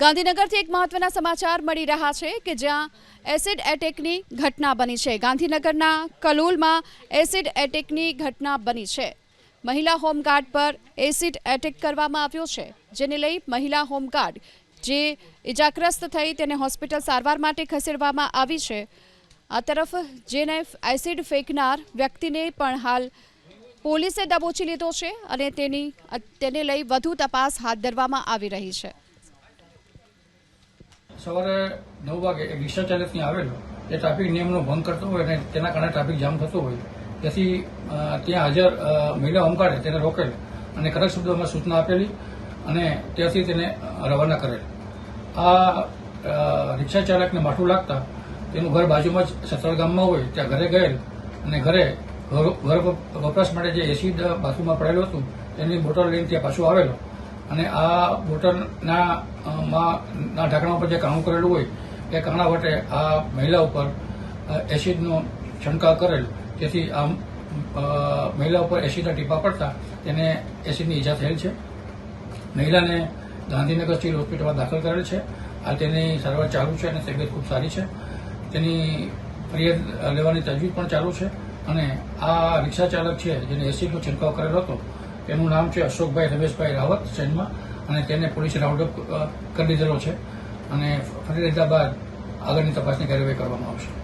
ગાંધીનગરથી એક મહત્વના સમાચાર મળી રહ્યા છે કે જ્યાં એસિડ એટેકની ઘટના બની છે. ગાંધીનગરના કલોલમાં એસિડ એટેકની ઘટના બની છે. મહિલા હોમગાર્ડ પર એસિડ એટેક કરવામાં આવ્યો છે, જેને લઈ મહિલા હોમગાર્ડ, જે ઇજાગ્રસ્ત થઈ તેને હોસ્પિટલ સારવાર માટે ખસેડવામાં આવી છે. આ તરફ જેને એસિડ ફેંકનાર વ્યક્તિને પણ હાલ પોલીસે દબોચી લીધો છે અને તેની, તેને લઈ વધુ તપાસ હાથ ધરવામાં આવી રહી છે. સવારે નવ વાગે એક રિક્ષા ચાલકની આવેલો, એ ટ્રાફિક નિયમનો ભંગ કરતો હોય અને તેના કારણે ટ્રાફિક જામ થતો હોય. તેથી ત્યાં હાજર મહિલા હોમગાર્ડે તેને રોકેલ અને કડક શબ્દોમાં સૂચના આપેલી અને ત્યાંથી તેને રવાના કરેલ. આ રિક્ષા ચાલકને માઠું લાગતા તેનું ઘર બાજુમાં જ સતર ગામમાં હોય, ત્યાં ઘરે ગયેલ અને ઘરે ઘર ઘર વપરાશ માટે જે એસિડ બાથરૂમમાં પડેલું હતું, તેની બોટલ લઈને ત્યાં પાછું આવેલો. અને આ બોટલના માં, ના ઢાંકણા ઉપર જે કાણું કરેલું હોય, એ કાણા વટે આ મહિલા ઉપર એસિડનો છંટકાવ કરેલ. તેથી આ મહિલા ઉપર એસિડના ટીપા પડતા તેને એસિડની ઈજા થયેલ છે. મહિલાને ગાંધીનગર સ્ટીલ હોસ્પિટલમાં દાખલ કરેલ છે. આ તેની સારવાર ચાલુ છે અને તબિયત ખૂબ સારી છે. તેની ફરિયાદ લેવાની તજવીજ પણ ચાલુ છે. અને આ રિક્ષા ચાલક છે, જેને એસિડનો છંટકાવ કરેલો હતો તેનું નામ છે અશોકભાઈ રમેશભાઈ રાવત સૈનમાં અને તેને પોલીસે રાઉન્ડ અપ કરી દીધેલો છે. અને ફરી લીધા બાદ આગળની તપાસની કાર્યવાહી કરવામાં આવશે.